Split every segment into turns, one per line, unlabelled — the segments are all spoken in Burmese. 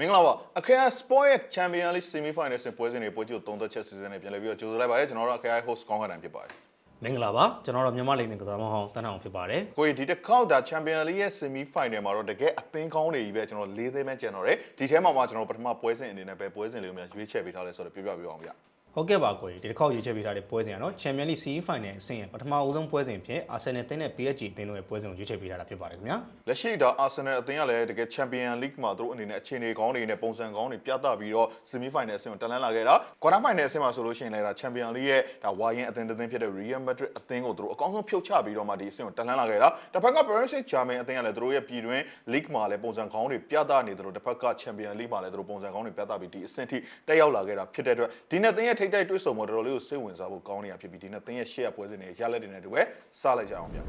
မင်္ဂလာပါအခရာ Sport ရဲ့ Champion League Semi Final ဆင်ပွဲစဉ်တွေပွဲကြိုသုံးသက်ချက်စီစဉ်နဲ့ပြန်လည်ပြီးတော့ကြိုဆိုလိုက်ပါတယ်ကျွန်တော်တို့အခရာ host ကောင်းခန့်နိုင်ဖြစ်ပါတယ်
မင်္ဂလာပါကျွန်တော်တို့မြန်မာလိမ့်နယ်ကစားမဟောင်းတန်းအောင်ဖြစ်ပါတယ်
ကိုကြီးဒီတစ်ခေါက်ဒါ Champion League ရဲ့ Semi Final မှာတော့တကယ်အသင်းကောင်းတွေကြီးပဲကျွန်တော်၄သိန်းပဲကျန်တော့တယ်ဒီထဲမှာမှကျွန်တော်ပထမပွဲစဉ်အနေနဲ့ပဲပွဲစဉ်လေးကိုများရွေးချယ်ပေးထားလဲဆိုတော့ပြောပြပေးပါအောင်ဗျ
ဟုတ်ကဲ့ပါကိုကြီးဒီတစ်ခေါက်ရွေးချယ်ပေးထားတဲ့ပွဲစဉ်ကတော့ Champions League CE Final အဆင့်ရဲ့ပထမအဦးဆုံးပွဲစဉ်ဖြစ် Arsenal တင်းနဲ့ PSG အသင်းတို့ရဲ့ပွဲစဉ်ကိုရွေးချယ်ပေးထားတာဖြစ်ပါတယ်ခင်ဗျာ
လက်ရှိဒါ Arsenal အသင်းကလည်းတကယ် Champion League မှာသူတို့အနေနဲ့အခြေအနေကောင်းတွေနဲ့ပုံစံကောင်းတွေပြသပြီးတော့ Semi Final အဆင့်ကိုတက်လှမ်းလာခဲ့တာ Quarter Final အဆင့်မှာဆိုလို့ရှိရင်လည်းဒါ Champion League ရဲ့ဒါဝါရင်အသင်းတစ်သင်းဖြစ်တဲ့ Real Madrid အသင်းကိုသူတို့အကောင်းဆုံးဖြုတ်ချပြီးတော့မှဒီအဆင့်ကိုတက်လှမ်းလာခဲ့တာတစ်ဖက်က Paris Saint-Germain အသင်းကလည်းသူတို့ရဲ့ပြည်တွင်း League မှာလည်းပုံစံကောင်းတွေပြသနေတယ်လို့တစ်ဖက်က Champion League မှာလည်းသူတို့ပုံစံကောင်းတွေပြသပြီးဒီအဆင့်ထိတက်ရောက်လာခဲ့တာဖြစ်တဲ့အတွက်ဒီနှစ်သင်းရဲ့ထိပ်တိုက်တွေ့ဆုံမှုတော်တော်လေးကိုစိတ်ဝင်စားဖို့ကောင်းနေတာဖြစ်ပြီးဒီနှစ်သင်းရဲ့ share ပွဲစဉ်တွေရလက်တွေနဲ့တူပဲစလိုက်ကြအောင်ဗျ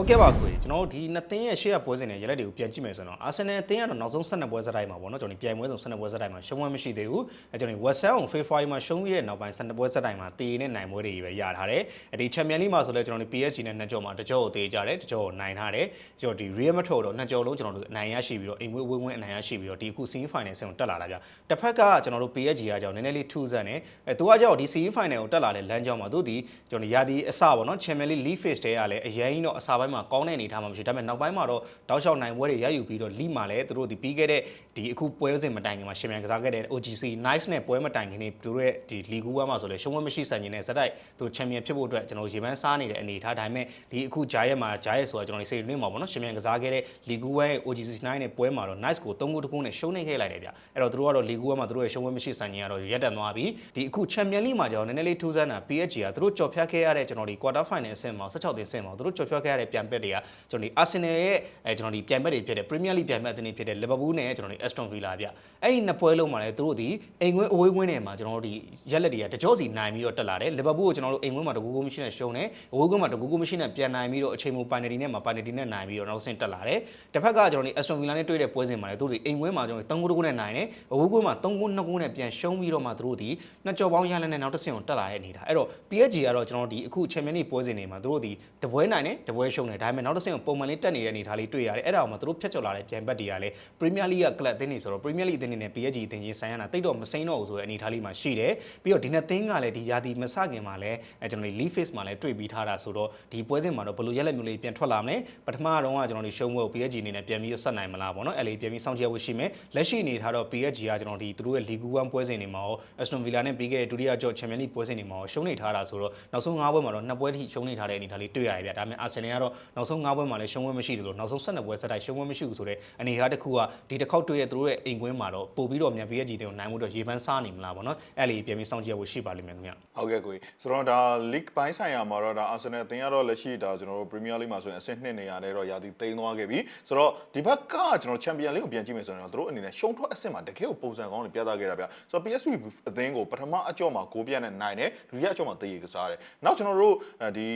ဟုတ်ကဲ့ပါကိုကြီးကျွန်တော်တို့ဒီနှစ်သင်းရဲ့ရှေ့ရပွဲစဉ်နဲ့ရလက်တွေကိုပြန်ကြည့်မယ်ဆိုတော့ Arsenal အသင်းကတော့နောက်ဆုံး12ပွဲစတိုင်းမှာပေါ့နော်ကျွန်တော်ဒီပြိုင်ပွဲဆုံး12ပွဲစတိုင်းမှာရှုံးဝဲမရှိသေးဘူးအဲကျွန်တော်ဒီ West Ham ကို February မှာရှုံးပြီးတဲ့နောက်ပိုင်း12ပွဲစတိုင်းမှာတေနဲ့နိုင်ပွဲတွေပဲရထားတယ်အဲဒီ Champions League မှာဆိုလဲကျွန်တော်ဒီ PSG နဲ့နှစ်ကြော်မှာတစ်ကြော်ကိုတေကြတယ်တစ်ကြော်ကိုနိုင်ထားတယ်ကျွန်တော်ဒီ Real Madrid တော့နှစ်ကြော်လုံးကျွန်တော်တို့အနိုင်ရရှိပြီးတော့အိမ်ဝဲဝင်းဝင်းအနိုင်ရရှိပြီးတော့ဒီအခု semi final ဆင်ကိုတက်လာတာဗျတစ်ဖက်ကကျွန်တော်တို့ PSG ကကြောင့်နည်းနည်းလေးထူးဆန်းနေအဲသူကကြောင့်ဒီ semi final ကိုတက်လာတဲ့လမ်းကြောင်းမှာသူဒီကျွန်တော်ရာသီအစပေါ့နော် Champions League League phase တွေကလည်းအရင်တော့အစပိုင်းမှာကောင်းတဲ့အနေအထားမှာမရှိဒါပေမဲ့နောက်ပိုင်းမှာတော့တောက်လျှောက်နိုင်ပွဲတွေရယူပြီးတော့ League မှာလည်းသူတို့ဒီပြီးခဲ့တဲ့ဒီအခုပွဲစဉ်မတိုင်ခင်မှာရှင်မြန်ကစားခဲ့တဲ့ OGC Nice နဲ့ပွဲမတိုင်ခင်နေသူတို့ရဲ့ဒီ League 1မှာဆိုလဲရှုံးဝဲမရှိဆန်ကျင်တဲ့ဇက်တိုက်သူ Champion ဖြစ်ဖို့အတွက်ကျွန်တော်ရေပန်းစားနေတဲ့အနေအထားဒါပေမဲ့ဒီအခုဂျာရက်မှာဂျာရက်ဆိုတာကျွန်တော်ဒီစေတွင်းမှာပေါ့နော်ရှင်မြန်ကစားခဲ့တဲ့ League 1ရဲ့ OGC Nice နဲ့ပွဲမှာတော့ Nice ကို3ဂိုးတကူနဲ့ရှုံးနေခဲ့လိုက်တယ်ဗျအဲ့တော့သူတို့ကတော့ League 1မှာသူတို့ရဲ့ရှုံးဝဲမရှိဆန်ကျင်ကတော့ရက်တန်သွားပြီဒီအခု Champion League မှာကျတော့နည်းနည်းလေးထူးဆန်းတာ PSG ကသူတို့ကြော်ဖြတ်ခဲ့ရတဲ့ကျွန်တော်ဒီ quarter final အဆင့်မှာ16သိန်းအဆင့်မှာသူတို့ကြော်ဖြတ်ခဲ့ရတဲ့ပြန်ပက်တွေကကျွန်တော်ဒီ Arsenal ရဲ့အဲကျွန်တော်ဒီပြန်ပက်တွေဖြစ်တဲ့ Premier League ပြန်ပက်အသင်းတွေဖြစ်တဲ့ Liverpool နဲ့ကျွန်တော်ဒီ Aston Villa ဗျအဲ့ဒီနှစ်ပွဲလုံးမှာလည်းသူတို့ဒီအိမ်ကွင်းအဝေးကွင်းတွေမှာကျွန်တော်တို့ဒီရက်လက်တွေကတကြောစီနိုင်ပြီးတော့တက်လာတယ် Liverpool ကိုကျွန်တော်တို့အိမ်ကွင်းမှာတကူကူမရှိနဲ့ရှုံးတယ်အဝေးကွင်းမှာတကူကူမရှိနဲ့ပြန်နိုင်ပြီးတော့အချိန်မူ penalty နဲ့မှာ penalty နဲ့နိုင်ပြီးတော့နောက်ဆင့်တက်လာတယ်တစ်ဖက်ကကျွန်တော်ဒီ Aston Villa နဲ့တွေ့တဲ့ပွဲစဉ်မှာလည်းသူတို့ဒီအိမ်ကွင်းမှာကျွန်တော်3ဂိုးတကူနဲ့နိုင်တယ်အဝေးကွင်းမှာ3ဂိုး2ဂိုးနဲ့ပြန်ရှုံးပြီးတော့မှသူတို့ဒီနှစ်ကြော်ပေါင်းရလနဲ့နောက်တစ်ဆင့်ကိုတက်လာတဲ့အနေထားအဲ့တော့ PSG ကတော့ကျွန်တော်ဒီအခု Champions League ပွဲစဉ်တွေမှာသူတို့ဒီတပွဲနိုင်တယ်တပွဲရှုံးတယ်ဒါပေမဲ့နောက်တစ်ဆင့်ကိုပုံမှန်လေးတက်နေတဲ့အနေထားလေးတွေ့ရတယ်အဲ့ဒါအောင်မှသူတို့ဖြတ်ကျော်လာတဲ့ပြန်ဘက်တွေကလည်း Premier League က club အသင်းတွေဆိုတော့ Premier League အသင်းတွေနဲ့ PSG အသင်းကြီးဆိုင်ရတာတိတ်တော့မစိမ့်တော့ဘူးဆိုတဲ့အနေထားလေးမှာရှိတယ်ပြီးတော့ဒီနှစ်သင်းကလည်းဒီယာတီမစခင်မှာလည်းအဲကျွန်တော်ဒီ League Phase မှာလည်းတွေ့ပြီးထားတာဆိုတော့ဒီပွဲစဉ်မှာတော့ဘယ်လိုရက်လက်မျိုးလေးပြန်ထွက်လာမလဲပထမတော့ကကျွန်တော်ဒီရှုံးပွဲကို PSG အနေနဲ့ပြန်ပြီးဆက်နိုင်မလားပေါ့နော်အဲ့လေးပြန်ပြီးစောင့်ကြည့်ရဖို့ရှိမယ်လက်ရှိအနေထားတော့ PSG ကကျွန်တော်ဒီသူတို့ရဲ့ League 1ပွဲစဉ်တွေမှာရော Aston Villa နဲ့ပြီးခဲ့တဲ့ဒုတိယကြော့ Champions League ပွဲစဉ်တွေမှာရောရှုံးနေထားတာဆိုတော့နောက်ဆုံး၅ပွဲမှာတော့နှစ်ပွဲထိရှုံးနေထားတဲ့အနေထားလေးတွေ့ရတယ်ဗျဒါပေမဲ့ Arsenal ကတော့နောက်ဆုံး၅ပွဲမှာလည်းရှုံးပွဲမရှိသလိုနောက်ဆုံး12ပွဲဆက်တိုက်ရှုံးပွဲမရှိဘူးဆိုတဲ့အနေအထားတစ်ခုကဒီတစ်ခေါက်တွေ့တဲ့သူတို့ရဲ့အိမ်ကွင်းမှာတော့ပို့ပြီးတော့မြန် PSG တွေကိုနိုင်မှုတော့ရေပန်းစားနေမလားပေါ့နော်အဲ့လေးပြန်ပြီးစောင့်ကြည့်ရဖို့ရှိပါလိမ့်မယ်ခင်ဗျ
ဟုတ်ကဲ့ကိုကြီးဆိုတော့ဒါ league ဘိုင်းဆိုင်ရာမှာတော့ဒါ Arsenal အသင်းကတော့လက်ရှိဒါကျွန်တော်တို့ Premier League မှာဆိုရင်အဆင့်2နေရာနဲ့တော့ယာတီတိမ်းသွားခဲ့ပြီဆိုတော့ဒီဘက်ကကျွန်တော် Champion League ကိုပြန်ကြည့်မယ်ဆိုရင်တော့သူတို့အနေနဲ့ရှုံးထွက်အဆင့်မှာတကယ်ကိုပုံစံကောင်းတွေပြသခဲ့တာဗျဆိုတော့ PSV အသင်းကိုပထမအကြော့မှာ6ပြတ်နဲ့နိုင်တယ်ဒုတိယအကြော့မှာတရေကစားတယ်နောက်ကျွန်တော်တို့ဒီ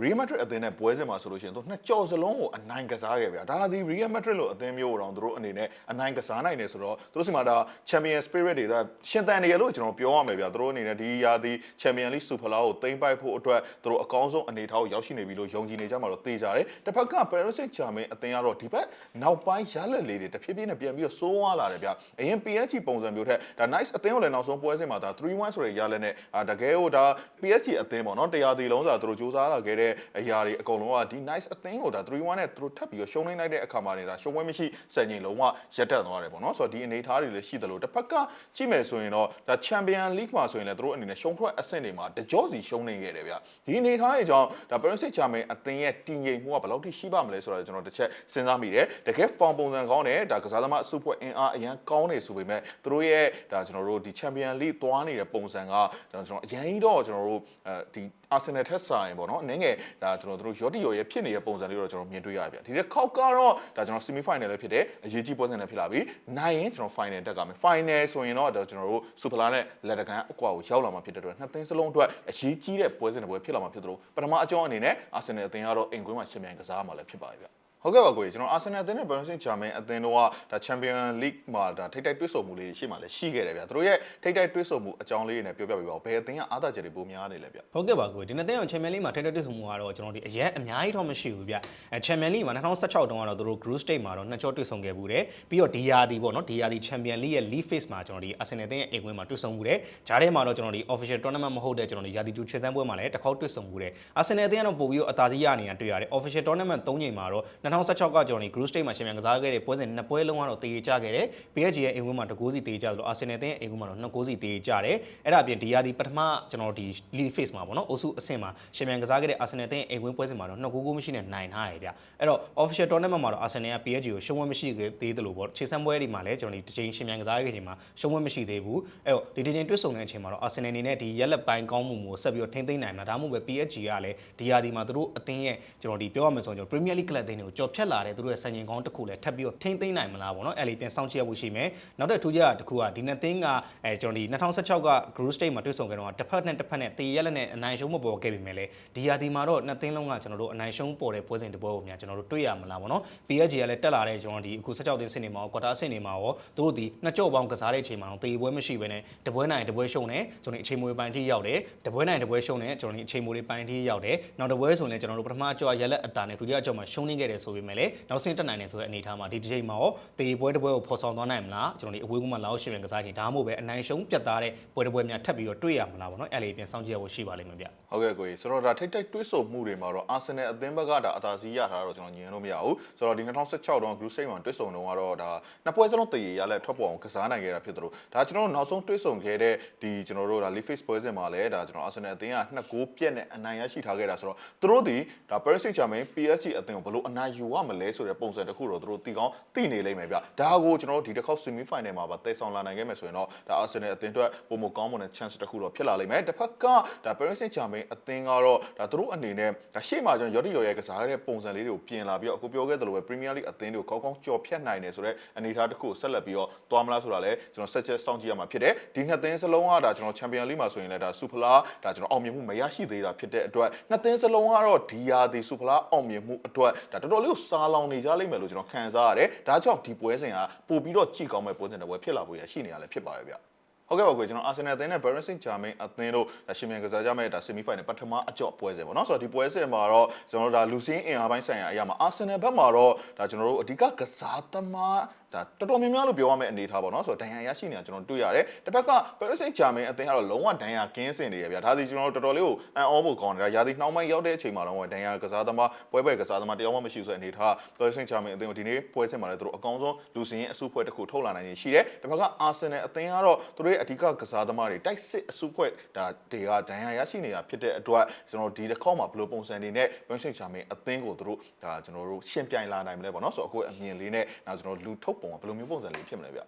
Real Madrid အသင်းနဲ့ပွဲစဉ်မှာဆိုလို့ရှိရင်သူနှစ်ကြော်စလုံးကိုအနိုင်ကစားခဲ့ဗျာဒါဒီ Real Madrid လို့အသင်းမျိုးတော့သူတို့အနေနဲ့အနိုင်ကစားနိုင်တယ်ဆိုတော့သူတို့စီမှာဒါ Champion Spirit တွေဒါရှင်သန်နေရလို့ကျွန်တော်ပြောရမယ်ဗျာသူတို့အနေနဲ့ဒီရာသီ Champion League Super လာကိုတင်ပိုက်ဖို့အတွက်သူတို့အကောင်းဆုံးအနေအထားကိုရောက်ရှိနေပြီလို့ယုံကြည်နေကြမှာတော့သိကြတယ်တစ်ဖက်က Paris Saint-Germain အသင်းကတော့ဒီဘက်နောက်ပိုင်းရလက်လေးတွေတဖြည်းဖြည်းနဲ့ပြန်ပြီးတော့စိုးဝါးလာတယ်ဗျာအရင် PSG ပုံစံမျိုးထက်ဒါ Nice အသင်းကိုလည်းနောက်ဆုံးပွဲစဉ်မှာဒါ3-1ဆိုတဲ့ရလက်နဲ့အာတကယ်ဟိုဒါ PSG အသင်းပေါ့နော်တရားဒီလုံးစာသူတို့စူးစမ်းလာခဲ့တဲ့အရာတွေအကုန်လုံးကဒီ nice အသင်းကိုဒါ3-1နဲ့သူတို့ထပ်ပြီးတော့ရှုံးနေလိုက်တဲ့အခါမှာနေတာရှုံးဝဲမရှိစံချိန်လုံးဝရက်တက်သွားတယ်ပေါ့နော်ဆိုတော့ဒီအနေအထားတွေလည်းရှိတယ်လို့တစ်ဖက်ကကြည့်မယ်ဆိုရင်တော့ဒါ Champion League မှာဆိုရင်လည်းသူတို့အနေနဲ့ရှုံးထွက်အဆင့်တွေမှာတကြောစီရှုံးနေခဲ့တယ်ဗျဒီအနေအထားတွေကြောင့်ဒါ Paris Saint-Germain အသင်းရဲ့တည်ငြိမ်မှုကဘယ်လောက်ထိရှိပါမလဲဆိုတော့ကျွန်တော်တစ်ချက်စဉ်းစားမိတယ်တကယ် form ပုံစံကောင်းတယ်ဒါကစားသမားအစုဖွဲ့အင်အားအရန်ကောင်းနေဆိုပေမဲ့သူတို့ရဲ့ဒါကျွန်တော်တို့ဒီ Champion League သွားနေတဲ့ပုံစံကဒါကျွန်တော်အရင်တော့ကျွန်တော်တို့အဲဒီ အာဆင်နယ်ထက်ဆိုင်ပေါ့နော်အနေငယ်ဒါကျွန်တော်တို့ရော့တီရော်ရဲ့ဖြစ်နေတဲ့ပုံစံလေးတော့ကျွန်တော်မြင်တွေ့ရပြီဒီတစ်ခေါက်ကတော့ဒါကျွန်တော် semi final လည်းဖြစ်တယ်အရေးကြီးပွဲစဉ်လည်းဖြစ်လာပြီနိုင်ရင်ကျွန်တော် final တက်ကမယ် final ဆိုရင်တော့ဒါကျွန်တော်တို့စူပလာနဲ့လက်တကန်အကွာကိုရောက်လာမှာဖြစ်တဲ့အတွက်နှစ်သင်းစလုံးအတွက်အရေးကြီးတဲ့ပွဲစဉ်တွေပွဲဖြစ်လာမှာဖြစ်သလိုပထမအကြောင်းအနေနဲ့အာဆင်နယ်အသင်းကတော့အင်ကွင်းမှာရှင်မြန်ကစားမှာလည်းဖြစ်ပါပြီဗျ ဟုတ်ကဲ့ပါကိုကြီးကျွန်တော်အာဆင်နယ်အသင်းနဲ့ဘယ်လိုစင်ဂျာမန်အသင်းတို့ကဒါချန်ပီယံလိဂ်မှာဒါထိပ်တိုက်တွဲဆုံမှုလေးရှေ့မှာလည်းရှိခဲ့တယ်ဗျာသူတို့ရဲ့ထိပ်တိုက်တွဲဆုံမှုအကြောင်းလေးတွေနဲ့ပြောပြပေးပါဦးဘယ်အသင်းကအားသာချက်တွေပိုများနေလဲဗျာ
ဟုတ်ကဲ့ပါကိုဒီနေ့တဲ့အောင်ချန်ပီယံလိမှာထိုက်တဲ့တွေ့ဆုံမှုကတော့ကျွန်တော်ဒီအရင်အများကြီးတော့မရှိဘူးဗျအဲချန်ပီယံလိမှာ2016တုန်းကတော့သူတို့ group stage မှာတော့နှစ်ကြောတွေ့ဆုံခဲ့ဘူးတယ်ပြီးတော့ဒီယာဒီပေါ့နော်ဒီယာဒီချန်ပီယံလိရဲ့ league phase မှာကျွန်တော်ဒီအာဆင်နယ်တဲ့အိမ်ဝင်းမှာတွေ့ဆုံမှုတယ်ဂျားထဲမှာတော့ကျွန်တော်ဒီ official tournament မဟုတ်တဲ့ကျွန်တော်ဒီယာဒီ2ခြေစမ်းပွဲမှာလည်းတစ်ခေါက်တွေ့ဆုံမှုတယ်အာဆင်နယ်တဲ့ကတော့ပို့ပြီးတော့အသာစီးရနေတာတွေ့ရတယ် official tournament 3ချိန်မှာတော့2016ကကျွန်တော်ဒီ group stage မှာချန်ပီယံကစားခဲ့တဲ့ပွဲစဉ်နှစ်ပွဲလုံးကတော့တေးကြခဲ့တယ် PSG ရဲ့အိမ်ဝင်းမှာတကူးစီတေးကြတယ်လို့အာဆင်နယ်တဲ့အိမ်ဝင်းမှာတော့နှစ်ကူးစီတေးကြတယ်အဲ့ဒါအပြင်ဒီယာဒီပထမကျွန်တော်ဒီ league phase မှာပေါ့နော်အုပ်စုအဆင့်မှာရှင်မြန်ကစားခဲ့တဲ့အာဆင်နယ်တဲ့အိမ်ဝင်းပွဲစဉ်မှာတော့နှစ်ကူးကူးမရှိနဲ့နိုင်ထားတယ်ဗျအဲ့တော့ official tournament မှာတော့အာဆင်နယ်က PSG ကိုရှုံးဝဲမရှိသေးတယ်လို့ပေါ့ခြေစမ်းပွဲတွေမှာလည်းကျွန်တော်ဒီတစ်ချိန်ရှင်မြန်ကစားခဲ့ချိန်မှာရှုံးဝဲမရှိသေးဘူးအဲ့တော့ဒီတစ်ချိန်တွေ့ဆုံတဲ့အချိန်မှာတော့အာဆင်နယ်အနေနဲ့ဒီရက်လက်ပိုင်းကောင်းမှုကိုဆက်ပြီးတော့ထိမ့်သိမ့်နိုင်မှာဒါမှမဟုတ်ပဲ PSG ကလည်းဒီယာဒီမှာသူတို့အသင်းရဲ့ကျွန်တော်ဒီပြောရမယ်ဆိုရင်ကျွန်တော် Premier League ကလပ်အသင်းတွေကိုကြော်ဖြတ်လာတဲ့သူတို့ရဲ့စံချိန်ကောင်းတစ်ခုလည်းထပ်ပြီးတော့ထိမ့်သိမ့်နိုင်မလားပေါ့နော်အဲ့လေပြန်စောင့်ကြည့်ရဖို့ရှိမယ်နောက်တစ်ထူးခြားတစ်ခုကဒီနှစ်သင်းကအဲကျွန်တော်ဒီ2016က group stage မှာတွေ့ဆုံခဲ့တော့တစ်ဖက်နဲ့တစ်ဖက်နဲ့တေရက်လက်နဲ့အနိုင်ရှုံးမပေါ်ခဲ့ပြီမဲ့လေဒီယာဒီမှာတော့နှစ်သင်းလုံးကကျွန်တော်တို့အနိုင်ရှုံးပေါ်တဲ့ပွဲစဉ်တစ်ပွဲကိုများကျွန်တော်တို့တွေ့ရမလားပေါ့နော် PSG ကလည်းတက်လာတဲ့ကျွန်တော်ဒီအခု16သင်းစင်နေမှာရောကွာတာစင်နေမှာရောသူတို့ဒီနှစ်ကြော့ပေါင်းကစားတဲ့အချိန်မှာတော့တေပွဲမရှိဘဲနဲ့တပွဲနိုင်တပွဲရှုံးနေကျွန်တော်အချိန်မွေးပိုင်းထိရောက်တယ်တပွဲနိုင်တပွဲရှုံးနေကျွန်တော်အချိန်မွေးပိုင်းထိရောက်တယ်နောက်တပွဲဆိုရင်လည်းကျွန်တော်တို့ပထမအကြော့ရက်လက်အတာနဲ့ဒုတိယအကြော့မှာရှုံးနေခဲ့တယ်ဆိုပေမဲ့လည်းနောက်ဆင့်တက်နိုင်တယ်ဆိုတဲ့အနေအထားမှာဒီတစ်ချိန်မှာရောတေပွဲတပွဲကိုဖော်ဆောင်သွားနိုင်မလားကျွန်တော်ဒီအဝေးကူးမှာလာအောင်ရှင်ပြန်ကစားချိန်ဒါမှမဟုတ်ပဲအနိုင်ရှုံးပြတ်သားတဲ့ပွဲတပွဲများထပ်ပြီးတော့တွေ့ရမလားပေါ့နော်အဲ့လေပြန်စောင့်ကြည့်ရဖို့ရှိပါလိမ့်မယ်ဗျ
ဟုတ်ကဲ့ကိုကြီးဆိုတော့ဒါထိတ်တိုက်တွဲဆုံမှုတွေမှာတော့အာဆင်နယ်အသင်းဘက်ကဒါအသာစီးရထားတာတော့ကျွန်တော်ညင်လို့မရဘူးဆိုတော့ဒီ2016တုန်းက group stage မှာတွဲဆုံတုန်းကတော့ဒါနှစ်ပွဲစလုံးတည်ရရလဲထွက်ပေါ်အောင်ကစားနိုင်ခဲ့တာဖြစ်တယ်လို့ဒါကျွန်တော်တို့နောက်ဆုံးတွဲဆုံခဲ့တဲ့ဒီကျွန်တော်တို့ဒါ league phase ပွဲစဉ်မှာလည်းဒါကျွန်တော်အာဆင်နယ်အသင်းကနှစ်ဂိုးပြက်နဲ့အနိုင်ရရှိထားခဲ့တာဆိုတော့သူတို့ဒီဒါ Paris Saint-Germain PSG အသင်းကိုဘယ်လိုအနိုင်ယူရမလဲဆိုတဲ့ပုံစံတစ်ခုတော့သူတို့တီကောင်းသိနေလိမ့်မယ်ဗျဒါကိုကျွန်တော်တို့ဒီတစ်ခေါက် semi final မှာပါတည်ဆောင်လာနိုင်ခဲ့မယ်ဆိုရင်တော့ဒါအာဆင်နယ်အသင်းအတွက်ပုံမကောင်းမွန်တဲ့ chance တစ်ခုတော့ဖြစ်လာလိမ့်မယ်တစ်ဖက်ကဒါ Paris Saint-Germain အသင်းကတော့ဒါသူတို့အနေနဲ့ဒါရှေ့မှာကျွန်တော်ရော်ဒီရော်ရဲ့ကစားရတဲ့ပုံစံလေးတွေကိုပြင်လာပြီးတော့အခုပြောခဲ့သလိုပဲ Premier League အသင်းတွေကိုကောင်းကောင်းကြော်ဖြတ်နိုင်တယ်ဆိုတော့အနေအထားတစ်ခုကိုဆက်လက်ပြီးတော့သွားမလားဆိုတာလည်းကျွန်တော်ဆက်ချက်စောင့်ကြည့်ရမှာဖြစ်တယ်ဒီနှစ်သင်းစလုံးကဒါကျွန်တော် Champions League မှာဆိုရင်လည်းဒါ Super လာဒါကျွန်တော်အောင်မြင်မှုမရရှိသေးတာဖြစ်တဲ့အတွက်နှစ်သင်းစလုံးကတော့ဒီယာဒီ Super လာအောင်မြင်မှုအတွက်ဒါတော်တော်လေးကိုစားလောင်နေကြလိမ့်မယ်လို့ကျွန်တော်ခံစားရတယ်ဒါကြောင့်ဒီပွဲစဉ်ကပို့ပြီးတော့ကြည့်ကောင်းမဲ့ပွဲစဉ်တစ်ပွဲဖြစ်လာဖို့ရရှိနေရလဲဖြစ်ပါရဲ့ဗျဟုတ်ကဲ့ပါကိုကျွန်တော်အာဆင်နယ်အသင်းနဲ့ Paris Saint-Germain အသင်းတို့ဒါရှင်မြန်ကစားကြမဲ့ဒါ semi final ပထမအကြော့ပွဲစဉ်ပေါ့နော်ဆိုတော့ဒီပွဲစဉ်မှာတော့ကျွန်တော်တို့ဒါလူစင်းအင်အားပိုင်းဆိုင်ရာအရာမှာအာဆင်နယ်ဘက်မှာတော့ဒါကျွန်တော်တို့အဓိကကစားသမား ဒါတော်တော်များများလို့ပြောရမယ့်အနေအထားပေါ့နော်ဆိုတော့ဒဏ်ရာရရှိနေတာကျွန်တော်တွေ့ရတယ်တစ်ဖက်က Paris Saint-Germain အသင်းကတော့လုံးဝဒဏ်ရာကင်းစင်နေရဗျာဒါဒီကျွန်တော်တို့တော်တော်လေးကိုအံ့ဩဖို့ကောင်းတယ်ဒါရာသီနှောင်းပိုင်းရောက်တဲ့အချိန်မှာတော့ဒဏ်ရာကစားသမားပွဲပွဲကစားသမားတယောက်မှမရှိဘူးဆိုတဲ့အနေအထား Paris Saint-Germain အသင်းကိုဒီနေ့ပွဲစဉ်မှာလည်းသူတို့အကောင်းဆုံးလူစင်းအစုဖွဲ့တစ်ခုထုတ်လာနိုင်နေရှိတယ်တစ်ဖက်က Arsenal အသင်းကတော့သူတို့ရဲ့အဓိကကစားသမားတွေတိုက်စစ်အစုဖွဲ့ဒါတွေကဒဏ်ရာရရှိနေတာဖြစ်တဲ့အတွက်ကျွန်တော်ဒီတစ်ခေါက်မှာဘယ်လိုပုံစံတွေနဲ့ Paris Saint-Germain အသင်းကိုသူတို့ဒါကျွန်တော်တို့ရှင်းပြိုင်လာနိုင်မလဲပေါ့နော်ဆိုတော့အခုအမြင်လေးနဲ့နောက်ကျွန်တော်လူထုတ်ပုံကဘယ်လိုမျိုးပုံစံလေးဖြစ်မလဲဗျ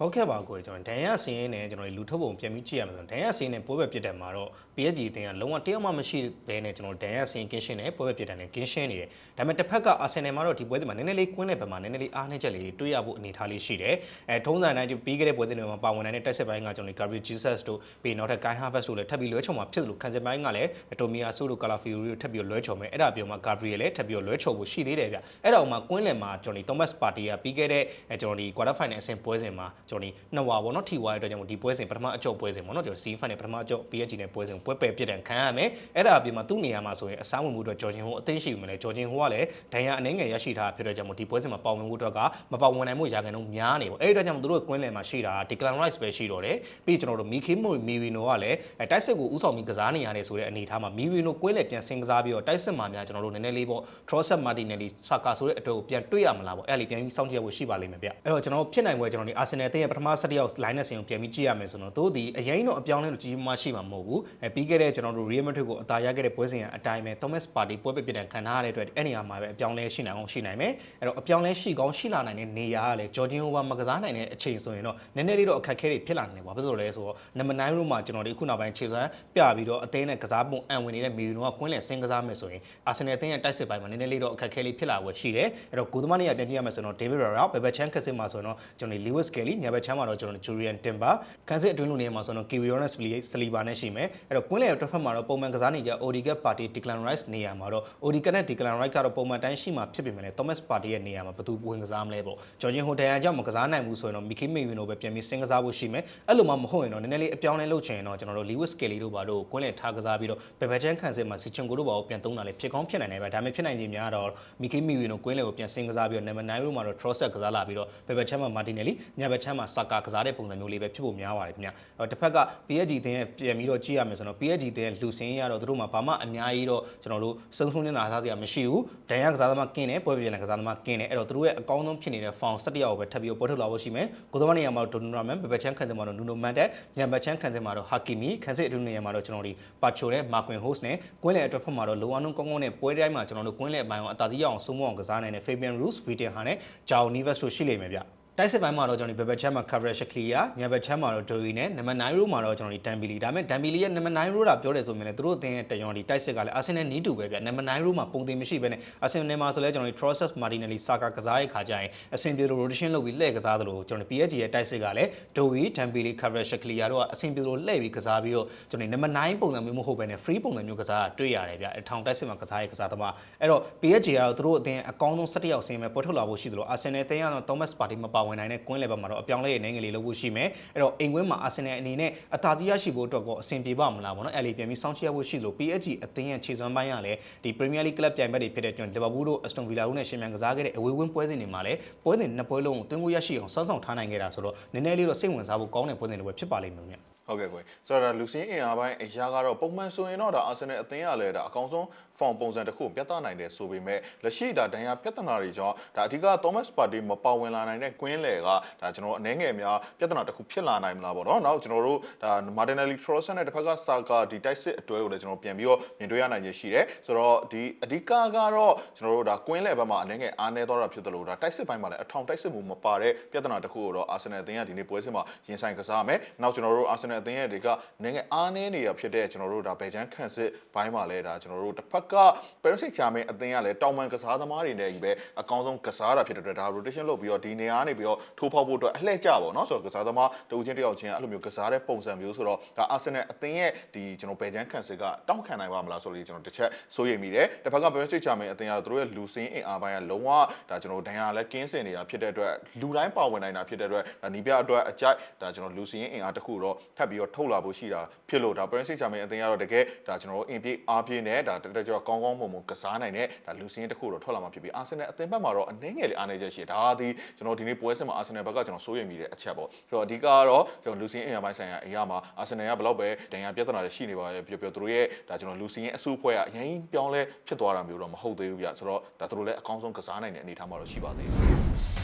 ဟုတ်ကဲ့ပါကိုကျွန်တော်ဒန်ရစင်းနဲ့ကျွန်တော်လူထုတ်ပုံပြန်ပြီးကြည့်ရမှာဆိုဒန်ရစင်းနဲ့ပွဲပဲပြစ်တယ်မှာတော့ PSG အတင်းကလုံးဝတယောက်မှမရှိဘဲနဲ့ကျွန်တော်ဒန်ရစင်းကင်းရှင်းနဲ့ပွဲပဲပြစ်တယ်နဲ့ကင်းရှင်းနေတယ်ဒါပေမဲ့တစ်ဖက်ကအာဆင်နယ်မှာတော့ဒီပွဲစဉ်မှာနည်းနည်းလေးကွင်းတဲ့ဘက်မှာနည်းနည်းလေးအားနည်းချက်လေးတွေတွေ့ရဖို့အနေအထားလေးရှိတယ်အဲထုံးစံတိုင်းပြီးခဲ့တဲ့ပွဲစဉ်တွေမှာပါဝင်နိုင်တဲ့တက်ဆက်ပိုင်းကကျွန်တော် Gabriel Jesus တို့ပြီးနောက်ထပ် Kai Havertz တို့လည်းထပ်ပြီးလွဲချော်မှာဖြစ်တယ်လို့ခံစစ်ပိုင်းကလည်းတိုမီယာဆိုတို့ကာလာဖီယိုရီတို့ထပ်ပြီးလွဲချော်မယ်အဲ့ဒါပြောမှာ Gabriel လည်းထပ်ပြီးလွဲချော်ဖို့ရှိသေးတယ်ဗျအဲ့ဒါဥမှာကွင်းလယ်မှာကျွန်တော် Thomas Partey ကပြီးခဲ့တဲ့ကျွန်တော်ဒီ quarter final အဆင့်ပွဲစဉ်မှာကျွန်တော်နှစ်ဝါပေါ့နော်ထိဝါရတဲ့အတွက်ကြောင့်ဒီပွဲစဉ်ပထမအကြော့ပွဲစဉ်ပေါ့နော်ကျွန်တော် C final ပထမအကြော့ PSG နဲ့ပွဲစဉ်ပွဲပယ်ပြစ်တယ်ခံရမယ်အဲ့ဒါအပြင်မှာသူ့နေရာမှာဆိုရင်အစားဝင်မှုအတွက်ဂျော်ဂျင်ဟိုအသိရှိပြီမလဲဂျော်ဂျင်ဟိုကလည်းဒဏ်ရာအနေငယ်ရရှိထားဖြစ်တဲ့ကြောင့်ဒီပွဲစဉ်မှာပါဝင်မှုအတွက်ကမပါဝင်နိုင်မှုရာခိုင်နှုန်းများနေပေါ့အဲ့ဒီအတွက်ကြောင့်သူတို့ကွင်းလယ်မှာရှိတာ Declan Rice ပဲရှိတော့တယ်ပြီးကျွန်တော်တို့ Miki Mourinho ကလည်းတိုက်စစ်ကိုဥဆောင်ပြီးကစားနေရတယ်ဆိုတဲ့အနေအထားမှာ Mourinho ကွင်းလယ်ပြန်ဆင်းကစားပြီးတော့တိုက်စစ်မှာများကျွန်တော်တို့နည်းနည်းလေးပေါ့ Trossard Martinelli Saka ဆိုတဲ့အတော့ပြန်တွေ့ရမလားပေါ့အဲ့လေပြန်ပြီးစောင့်ကြည့်ရဖို့ရှိပါလိမ့်မယ်ဗျအဲ့တော့ကျွန်တော်ဖြစ်နိုင်ပွဲကျွန်တော်ဒီ Arsenal တဲ့ပထမဆက်ရောက် line နဲ့ဆင်ကိုပြန်ပြီးကြည့်ရမယ်ဆိုတော့တို့ဒီအရင်တော့အပြောင်းလဲလို့ကြီးမှရှိမှာမဟုတ်ဘူးအဲပြီးခဲ့တဲ့ကျွန်တော်တို့ Real Madrid ကိုအသာရခဲ့တဲ့ပွဲစဉ်အတိုင်းပဲ Thomas Partey ပွဲပစ်ပြတဲ့ခံထားရတဲ့အတွက်အဲ့နေရာမှာပဲအပြောင်းလဲရှိနိုင်အောင်ရှိနိုင်မယ်အဲ့တော့အပြောင်းလဲရှိကောင်းရှိလာနိုင်တဲ့နေရာကလည်း Jordan Over မကစားနိုင်တဲ့အချိန်ဆိုရင်တော့နည်းနည်းလေးတော့အခက်အခဲတွေဖြစ်လာနေတယ်ပေါ့ဘာဖြစ်လို့လဲဆိုတော့နံပါတ်9လို့မှကျွန်တော်ဒီခုနောက်ပိုင်းခြေစွမ်းပြပြီးတော့အသင်းနဲ့ကစားပုံအံဝင်နေတဲ့မီရီနိုကကွင်းလယ်ဆင်းကစားမယ်ဆိုရင် Arsenal အသင်းရဲ့တိုက်စစ်ပိုင်းမှာနည်းနည်းလေးတော့အခက်အခဲလေးဖြစ်လာဝယ်ရှိတယ်အဲ့တော့ကိုသမားနေရာပြန်ကြည့်ရမယ်ဆိုတော့ David Raya ဘယ်ဘက်ချန်ခက်စစ်မှာဆိုတော့ကျွန်တော် Lewis Kelly ညညာဘက်ချမ်းမှာတော့ကျွန်တော် Julian Timber ခန်းစစ်အတွင်းလူနေရာမှာဆိုတော့ Kivionis Saliba နဲ့ရှိမယ်အဲ့တော့ကွင်းလေတစ်ဖက်မှာတော့ပုံမှန်ကစားနေကြ Odegaard Party Declan Rice နေရာမှာတော့ Odegaard နဲ့ Declan Rice ကတော့ပုံမှန်တိုင်းရှိမှာဖြစ်ပေမဲ့လည်း Thomas Partey ရဲ့နေရာမှာဘယ်သူဝင်ကစားမလဲပေါ့ Jorginho Hotel အကြောင်းမကစားနိုင်ဘူးဆိုရင်တော့ Mickey Merino ပဲပြန်ပြီးစင်ကစားဖို့ရှိမယ်အဲ့လိုမှမဟုတ်ရင်တော့နည်းနည်းလေးအပြောင်းလဲလုပ်ချင်ရင်တော့ကျွန်တော်တို့ Lewis Kelly တို့ဘာတို့ကွင်းလေထားကစားပြီးတော့ဘယ်ဘက်ချမ်းခန်းစစ်မှာ Sichinko တို့ဘာကိုပြန်သုံးတာလေဖြစ်ကောင်းဖြစ်နိုင်တယ်ပဲဒါပေမဲ့ဖြစ်နိုင်ခြင်းများတော့ Mickey Merino ကွင်းလေကိုပြန်စင်ကစားပြီးတော့ number 9 room မှာတော့ Trossard ကစားလာပြီးတော့ဘယ်ဘက်ချမ်းမှာ Martinelli ညဘက်ချမ်းမှာ Saka ကစားတဲ့ပုံစံမျိုးလေးပဲဖြစ်ဖို့များပါတယ်ခင်ဗျအဲ့တော့တစ်ဖက်က PSG တင်းရဲ့ပြန်ပြီးတော့ကြည့်ရမယ်ဆိုတော့ PSG တင်းရဲ့လူစင်းရတော့တို့မှာဘာမှအများကြီးတော့ကျွန်တော်တို့စုံစုံနေတာသားစရာမရှိဘူးဒဏ်ရကစားသမားကင်းတယ်ပွဲပြပြန်ကစားသမားကင်းတယ်အဲ့တော့တို့ရဲ့အကောင်းဆုံးဖြစ်နေတဲ့ form 17ယောက်ကိုပဲထပ်ပြီးတော့ပေါ်ထုတ်လာဖို့ရှိမယ်ကိုသမားနေရာမှာတော့ Donnarumma ဘယ်ဘက်ချမ်းခန်းစင်မှာတော့ Nuno Mendes ညဘက်ချမ်းခန်းစင်မှာတော့ Hakimi ခန်းစစ်အတွင်းနေရာမှာတော့ကျွန်တော်ဒီ Pacho နဲ့ Marquinhos Host နဲ့ကွင်းလေအတွက်ဖက်မှာတော့လိုအပ်နှုန်းကောင်းကောင်းနဲ့ပွဲတိုင်းမှာကျွန်တော်တို့ကွင်းလေအပိုင်းအောင်အသာစီးရအောင်ဆုံးမအောင်ကစားနိုင်တဲ့ Fabian Ruiz, Vitinha နဲ့ Joao Neves တို့ရှိလိမ့်မယ်ဗျ တိုက်စစ်ပိုင်းမှာတော့ကျွန်တော်ဒီဘက်ဘက်ချမ်းမှာ coverage clear ညဘက်ချမ်းမှာတော့ Doi နဲ့ number 9 row မှာတော့ကျွန်တော်ဒီ Dembele ဒါပေမဲ့ Dembele ရဲ့ number 9 row တာပြောတယ်ဆိုရင်လည်းသူတို့အသင်းရဲ့တရွန်ဒီတိုက်စစ်ကလည်း Arsenal နီးတူပဲဗျ number 9 row မှာပုံတင်မရှိဘဲနဲ့ Arsenal မှာဆိုလဲကျွန်တော်ဒီ Trossard Martinelli Saka ကစားရဲ့ခါကျရင်အဆင်ပြေလို့ rotation လုပ်ပြီးလှည့်ကစားသလိုကျွန်တော် PSG ရဲ့တိုက်စစ်ကလည်း Doi Dembele coverage clear တော့အဆင်ပြေလို့လှည့်ပြီးကစားပြီးတော့ကျွန်တော် number 9ပုံစံမျိုးမဟုတ်ဘဲနဲ့ free ပုံစံမျိုးကစားတာတွေ့ရတယ်ဗျအထောင်တိုက်စစ်မှာကစားရဲ့ကစားသမားအဲ့တော့ PSG ကတော့သူတို့အသင်းအကောင်းဆုံး17ယောက်ဆင်းမဲ့ပေါ်ထုတ်လာဖို့ရှိသလို Arsenal အသင်းကတော့ Thomas Partey မပါဝင်နိုင်တဲ့ကွင်းလေဘက်မှာတော့အပြောင်းလဲရဲ့နိုင်ငံလေးလုပ်ဖို့ရှိမယ်အဲ့တော့အိမ်ကွင်းမှာ Arsenal အနေနဲ့အသာစီးရရှိဖို့အတွက်ကိုအဆင်ပြေပါမလားဗောနော်အဲ့လေပြန်ပြီးစောင့်ကြည့်ရဖို့ရှိသလို PSG အသင်းရဲ့ခြေစွမ်းပိုင်းကလည်းဒီ Premier League Club ပြိုင်ဘက်တွေဖြစ်တဲ့ကျွန်တော် Liverpool တို့ Aston Villa တို့နဲ့ရှင်မြန်ကစားခဲ့တဲ့အဝေးဝင်းပွဲစဉ်တွေမှာလည်းပွဲစဉ်နှစ်ပွဲလုံးကိုတွင်းကိုရရှိအောင်စောင့်ဆောင်ထားနိုင်ခဲ့တာဆိုတော့နည်းနည်းလေးတော့စိတ်ဝင်စားဖို့ကောင်းတဲ့ပွဲစဉ်တွေပဲဖြစ်ပါလိမ့်မယ်ခင်ဗျ
ဟုတ်ကဲ့ကိုဆိုတော့လူစင်းအင်အားပိုင်းအရာကတော့ပုံမှန်ဆိုရင်တော့ဒါအာဆင်နယ်အသင်းရလဲဒါအကောင်းဆုံး form ပုံစံတစ်ခုကိုပြသနိုင်တယ်ဆိုပေမဲ့လက်ရှိဒါဒဏ်ရာပြဿနာတွေကြောင့်ဒါအဓိက Thomas Partey မပါဝင်လာနိုင်တဲ့ကွင်းလေကဒါကျွန်တော်အနေငယ်များပြဿနာတစ်ခုဖြစ်လာနိုင်မလားပေါ့နော်နောက်ကျွန်တော်တို့ဒါ Martinelli Trossard နဲ့တစ်ဖက်က Saka ဒီတိုက်စစ်အတွဲကိုလည်းကျွန်တော်ပြန်ပြီးတော့မြင်တွေ့ရနိုင်ခြင်းရှိတယ်ဆိုတော့ဒီအဓိကကတော့ကျွန်တော်တို့ဒါကွင်းလေဘက်မှာအနေငယ်အားနေတော့တာဖြစ်တယ်လို့ဒါတိုက်စစ်ပိုင်းမှာလည်းအထောင်တိုက်စစ်မှုမပါတဲ့ပြဿနာတစ်ခုကိုတော့အာဆင်နယ်အသင်းကဒီနေ့ပွဲစဉ်မှာရင်ဆိုင်ကစားမယ်နောက်ကျွန်တော်တို့အာဆင်နယ်အသင်းရဲ့ဒီကနိုင်ငံအားနည်းနေရဖြစ်တဲ့ကျွန်တော်တို့ဒါဘယ်ချမ်းခန့်စစ်ဘိုင်းမှာလဲဒါကျွန်တော်တို့တစ်ဖက်က Paris Saint-Germain အသင်းကလည်းတောင်ပန်ကစားသမားတွေနဲ့ကြီးပဲအကောင်းဆုံးကစားတာဖြစ်တဲ့အတွက်ဒါ rotation လုပ်ပြီးတော့ဒီနေရာကနေပြီးတော့ထိုးဖောက်ဖို့အတွက်အလှည့်ကျပေါ့နော်ဆိုတော့ကစားသမားတဦးချင်းတစ်ယောက်ချင်းအဲ့လိုမျိုးကစားတဲ့ပုံစံမျိုးဆိုတော့ဒါ Arsenal အသင်းရဲ့ဒီကျွန်တော်ဘယ်ချမ်းခန့်စစ်ကတောင်းခံနိုင်ပါမလားဆိုလို့ကျွန်တော်တစ်ချက်စိုးရိမ်မိတယ်တစ်ဖက်က Paris Saint-Germain အသင်းကသူတို့ရဲ့လူစင်းအင်အားပိုင်းကလုံးဝဒါကျွန်တော်ဒဏ်ရာလည်းကင်းစင်နေတာဖြစ်တဲ့အတွက်လူတိုင်းပါဝင်နိုင်တာဖြစ်တဲ့အတွက်ဒါနီးပြအတွက်အကြိုက်ဒါကျွန်တော်လူစင်းအင်အားတစ်ခုတော့ထပ်ပြီးတော့ထုတ်လာဖို့ရှိတာဖြစ်လို့ဒါ Paris Saint-Germain အသင်းကတော့တကယ်ဒါကျွန်တော်တို့အင်ပြေးအားပြေးနဲ့ဒါတက်တက်ကြောကောင်းကောင်းမွန်မွန်ကစားနိုင်တဲ့ဒါလူစင်းတစ်ခုတော့ထွက်လာမှာဖြစ်ပြီး Arsenal အသင်းဘက်မှာတော့အနည်းငယ်လေးအားနည်းချက်ရှိတယ်ဒါဒီကျွန်တော်ဒီနေ့ပွဲစဉ်မှာ Arsenal ဘက်ကကျွန်တော်စိုးရိမ်မိတဲ့အချက်ပေါ့ဆိုတော့အဓိကကတော့ကျွန်တော်လူစင်းအင်အားပိုင်းဆိုင်ရာအရာမှာ Arsenal ကဘယ်လောက်ပဲဒဏ်ရာပြဿနာတွေရှိနေပါရဲ့ပြောပြောသူတို့ရဲ့ဒါကျွန်တော်လူစင်းရဲ့အစုအဖွဲ့ကအရင်ပြောင်းလဲဖြစ်သွားတာမျိုးတော့မဟုတ်သေးဘူးဗျဆိုတော့ဒါသူတို့လည်းအကောင်းဆုံးကစားနိုင်တဲ့အနေအထားမှာတော့ရှိပါသေးတယ်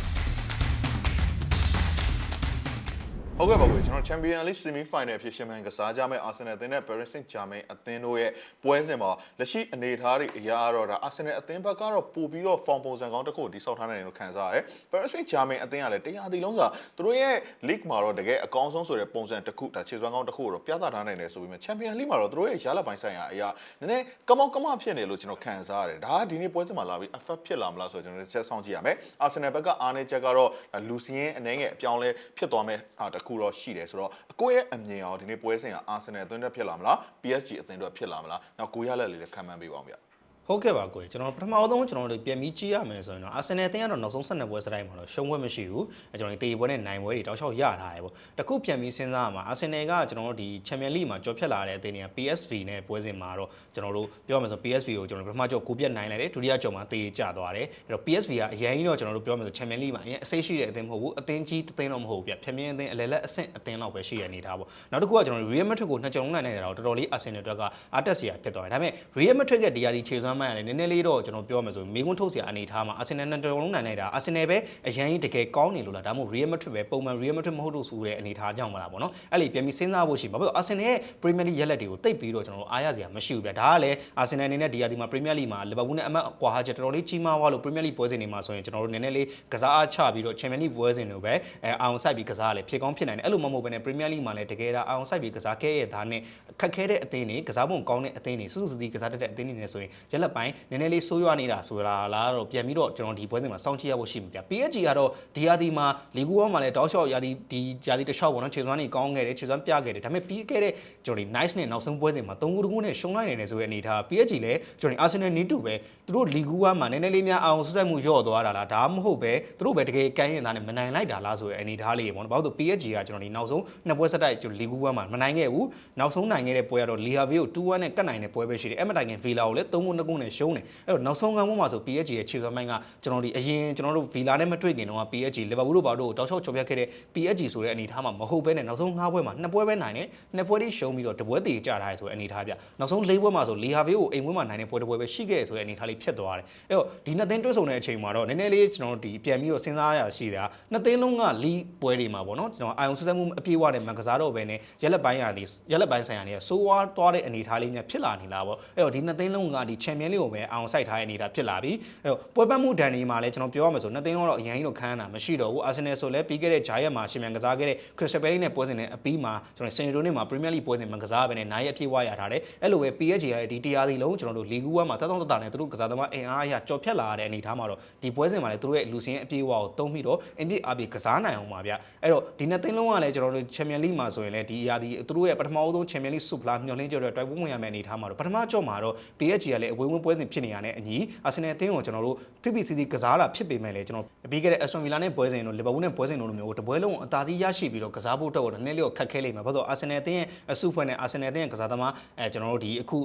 ဟုတ်ကဲ့ပါကွေကျွန်တော် Champions League Semi Final ဖြစ်ရှင်မှန်ကစားကြမဲ့ Arsenal အသင်းနဲ့ Paris Saint-Germain အသင်းတို့ရဲ့ပွဲစဉ်မှာလက်ရှိအနေအထားတွေအရာတော့ဒါ Arsenal အသင်းဘက်ကတော့ပို့ပြီးတော့ form ပုံစံကောင်းတစ်ခုတိစောက်ထားနိုင်တယ်လို့ခံစားရတယ်။ Paris Saint-Germain အသင်းကလည်းတရားသီလုံးစာသူတို့ရဲ့ league မှာတော့တကယ်အကောင်းဆုံးဆိုတဲ့ပုံစံတစ်ခုဒါခြေစွမ်းကောင်းတစ်ခုကိုတော့ပြသထားနိုင်တယ်ဆိုပေမဲ့ Champions League မှာတော့သူတို့ရဲ့ရလပိုင်းဆိုင်ရာအရာနည်းနည်းကမောက်ကမဖြစ်နေလို့ကျွန်တော်ခံစားရတယ်။ဒါကဒီနေ့ပွဲစဉ်မှာလာပြီး effect ဖြစ်လာမလားဆိုတော့ကျွန်တော်ချက်ဆောင်ကြည့်ရမယ်။ Arsenal ဘက်ကအားနည်းချက်ကတော့လူစီရင်အနေငယ်အပြောင်းလဲဖြစ်သွားမယ်ဟာတစ်ခုတော့ရှိတယ်ဆိုတော့အကိုရဲ့အမြင်အောင်ဒီနေ့ပွဲစဉ်က Arsenal အသင်းတက်ဖြစ်လာမလား PSG အသင်းတက်ဖြစ်လာမလားနောက်ကိုရလက်လေးလည်းခံမှန်းပေးပါအောင်ဗျ။
ဟုတ်ကဲ့ပါကိုကြီးကျွန်တော်ပထမအဆုံးကျွန်တော်တို့ပြန်ပြီးကြည့်ရမယ်ဆိုရင်တော့အာဆင်နယ်အသင်းကတော့နောက်ဆုံး12ပွဲစတိုင်းမှာတော့ရှုံးပွဲမရှိဘူးအဲကျွန်တော်ဒီတေပွဲနဲ့နိုင်ပွဲတွေတောက်လျှောက်ရထားတယ်ပေါ့တခုပြန်ပြီးစဉ်းစားရမှာအာဆင်နယ်ကကျွန်တော်တို့ဒီချန်ပီယံလိမှာကြော်ဖြတ်လာတဲ့အသင်းတွေက PSV နဲ့ပွဲစဉ်မှာတော့ကျွန်တော်တို့ပြောရမယ်ဆို PSV ကိုကျွန်တော်တို့ပထမကြော်ကိုပြတ်နိုင်လိုက်တယ်ဒုတိယကြော်မှာတေးကျသွားတယ်အဲ့တော့ PSV ကအရင်ကြီးတော့ကျွန်တော်တို့ပြောမယ်ဆိုချန်ပီယံလိမှာအရင်အစိတ်ရှိတဲ့အသင်းမဟုတ်ဘူးအသင်းကြီးတစ်သင်းတော့မဟုတ်ဘူးပြဖြမင်းအသင်းအလယ်လက်အဆင့်အသင်းလောက်ပဲရှိရနေတာပေါ့နောက်တစ်ခုကကျွန်တော်တို့ Real Madrid ကိုနှစ်ကြော်လုံးနိုင်နေတာတော့တော်တော်လေးအာဆင်နယ်အတွက်ကအားတက်စရာဖြစ်သွားတယ်ဒါပေမဲ့ Real Madrid ရဲ့ဒီယာဒီခြေစွမ်းမှန်းရတယ်နည်းနည်းလေးတော့ကျွန်တော်ပြောမယ်ဆိုမိကုန်းထုတ်စရာအနေထားမှာအာဆင်နယ်နဲ့တော်လုံးနိုင်နေတာအာဆင်နယ်ပဲအရန်ကြီးတကယ်ကောင်းနေလို့လားဒါမှမဟုတ် Real Madrid ပဲပုံမှန် Real Madrid မဟုတ်လို့ဆိုတဲ့အနေထားကြောင့်မလားပေါ့နော်အဲ့လေပြန်ပြီးစဉ်းစားဖို့ရှိပါဘာလို့အာဆင်နယ်ရဲ့ Premier League ရက်လက်တွေကိုတိတ်ပြီးတော့ကျွန်တော်တို့အားရစရာမရှိဘူးဗျဒါကလည်းအာဆင်နယ်အနေနဲ့ဒီယာဒီမှာ Premier League မှာ Liverpool နဲ့အမတ်ကွာဟာချက်တော်တော်လေးကြီးမားသွားလို့ Premier League ပွဲစဉ်တွေမှာဆိုရင်ကျွန်တော်တို့နည်းနည်းလေးကစားအားချပြီးတော့ Champions League ပွဲစဉ်တွေပဲအဲအောင်ဆိုင်ပြီးကစားရလေဖြစ်ကောင်းဖြစ်နိုင်တယ်အဲ့လိုမှမဟုတ်ဘဲနဲ့ Premier League မှာလည်းတကယ်ဒါအောင်ဆိုင်ပြီးကစားခဲ့ရတဲ့ဒါနဲ့ခက်ခဲတဲ့အသင်းတွေကစားပုံကောင်းတဲ့အသင်းတွေစုစုစည်းကစားတတ်တဲ့အသင်းတွေနဲ့ဆိုရင်ရက်လက်လက်ပိုင်းနည်းနည်းလေးဆိုးရွားနေတာဆိုတာလားတော့ပြန်ပြီးတော့ကျွန်တော်ဒီပွဲစဉ်မှာစောင့်ကြည့်ရဖို့ရှိမှာဗျ PSG ကတော့ဒီယာဒီမှာလီဂူအောမှာလည်းတောက်လျှောက်ယာဒီဒီယာဒီတစ်လျှောက်ပေါ့နော်ခြေစွမ်းတွေကောင်းခဲ့တယ်ခြေစွမ်းပြခဲ့တယ်ဒါပေမဲ့ပြီးခဲ့တဲ့ကျွန်တော်ဒီ nice နဲ့နောက်ဆုံးပွဲစဉ်မှာ3ဂိုးတကူနဲ့ရှုံးလိုက်နေတယ်ဆိုတဲ့အနေထား PSG လည်းကျွန်တော်ဒီ Arsenal နီးတူပဲသူတို့လီဂူအောမှာနည်းနည်းလေးများအောင်ဆွတ်ဆက်မှုလျော့သွားတာလားဒါမှမဟုတ်ပဲသူတို့ပဲတကယ်ကမ်းရင်သားနဲ့မနိုင်လိုက်တာလားဆိုတဲ့အနေထားလေးပေါ့နော်ဘာလို့လဲ PSG ကကျွန်တော်ဒီနောက်ဆုံးနှစ်ပွဲဆက်တိုက်ကျွန်တော်လီဂူအောမှာမနိုင်ခဲ့ဘူးနောက်ဆုံးနိုင်ခဲ့တဲ့ပွဲကတော့လီဟာဗီကို2-1နဲ့ကတ်နိုင်တဲ့ပွဲပဲရှိတယ်အဲ့မတိုင်ခင်ဗီလာကိုလည်း3ဂိုး2ဂိုးနဲ့ရှုံးတယ်အဲ့တော့နောက်ဆုံးကမ်းပွဲမှာဆို PSG ရဲ့ခြေစွမ်းပိုင်းကကျွန်တော်ဒီအရင်ကျွန်တော်တို့ဗီလာနဲ့မတွေ့ခင်တော့ PSG လီဗာပူးတို့ဘာတို့တောက်လျှောက်ချော်ပြတ်ခဲ့တဲ့ PSG ဆိုတဲ့အနေအထားမှာမဟုတ်ဘဲနဲ့နောက်ဆုံး၅ပွဲမှာနှစ်ပွဲပဲနိုင်တယ်နှစ်ပွဲတိရှုံးပြီးတော့တပွဲတည်ကြထားရဆိုတဲ့အနေအထားပြနောက်ဆုံး၄ပွဲမှာဆိုလီဟာဗီကိုအိမ်ပွဲမှာနိုင်တဲ့ပွဲတစ်ပွဲပဲရှိခဲ့ဆိုတဲ့အနေအထားလေးဖြစ်သွားတယ်အဲ့တော့ဒီနှစ်သင်းတွဲဆုံတဲ့အချိန်မှာတော့နည်းနည်းလေးကျွန်တော်တို့ဒီပြန်ပြီးတော့စဉ်းစားရရှိတာနှစ်သင်းလုံးကလီပွဲတွေမှာပေါ့နော်ကျွန်တော်အာယုံစစမှုအပြည့်အဝနဲ့မကစားတော့ဘဲနဲ့ရက်လက်ပိုင်းရာဒီရက်လက်ပိုင်းဆိုင်ရာနေဆိုးဝါးသွားတဲ့အနေအထားလေးများဖြစ်လာနေလားပေါ့အဲ့တော့ဒီနှစ်သင်းလုံးကဒီချန်ပီယံလိကိုပဲအာယုံစိုက်ထားတဲ့အနေအထားဖြစ်လာပြီအဲ့တော့ပွဲပတ်မှုဒဏ်တွေမှာလည်းကျွန်တော်ပြောရမယ်ဆိုနှစ်သင်းလုံးတော့အရင်ကြီးတော့ခန်းတာမရှိတော့ဘူးအာဆင်နယ်ဆိုလည်းပြီးခဲ့တဲ့ဂျာယက်မှာရှင်မြန်ကစားခဲ့တဲ့ခရစ်စတယ်ဘယ်လီနဲ့ပွဲစဉ်နဲ့အပြီးမှာကျွန်တော်စင်တိုနဲ့မှာပရီးမီးယားလိပွဲစဉ်မှာကစားပဲနဲ့နိုင်ရအပြည့်ဝရထားတယ်အဲ့လိုပဲ PSG ရဲ့ဒီတရားစီလုံးကျွန်တော်တို့လီဂူဝမ်မှာတသောတတာနဲ့သူတို့ကစားသမားအင်အားအရကြော်ဖြတ်လာရတဲ့အနေအထားမှာတော့ဒီပွဲစဉ်မှာလည်းသူတို့ရဲ့လူစင်းအပြည့်အဝကိုတုံးပြီးတော့အင်ပြည့်အပြည့်ကစားနိုင်အောင်ပါဗျအဲ့တော့ဒီနှစ်သင်းလုံးကလည်းကျွန်တော်တို့ချန်ပီယံလိမှာဆိုရင်လည်းဒီအရာဒီသူတို့ရဲ့ပထမဆုံးချန်ပီယံလိဆုဖလားမျှော်လင့်ကြတဲ့တိုက်ပွဲဝင်ရမယ့်အနေအထားမှာတော့ပထမကြော့မှာတော့ PSG ကလည်းအဝေးဝင်ပွဲစဉ်ဖြစ်နေရတဲ့အညီအာဆင်နယ်အသင်းကိုကျွန်တော်တို့ PPCC ကစားတာဖြစ်ပေမဲ့လည်းကျွန်တော်ပြီးခဲ့တဲ့ Aston Villa နဲ့ပွဲစဉ်တို့ Liverpool နဲ့ပွဲစဉ်တို့လိုမျိုးတပွဲလုံးအသာစီးရရှိပြီးတော့ကစားဖို့တော့နည်းနည်းလေးခက်ခဲလိမ့်မယ်ဘာလို့အာဆင်နယ်အသင်းရဲ့အစုဖွဲ့နဲ့အာဆင်နယ်အသင်းရဲ့ကစားသမားအဲကျွန်တော်တို့ဒီအခု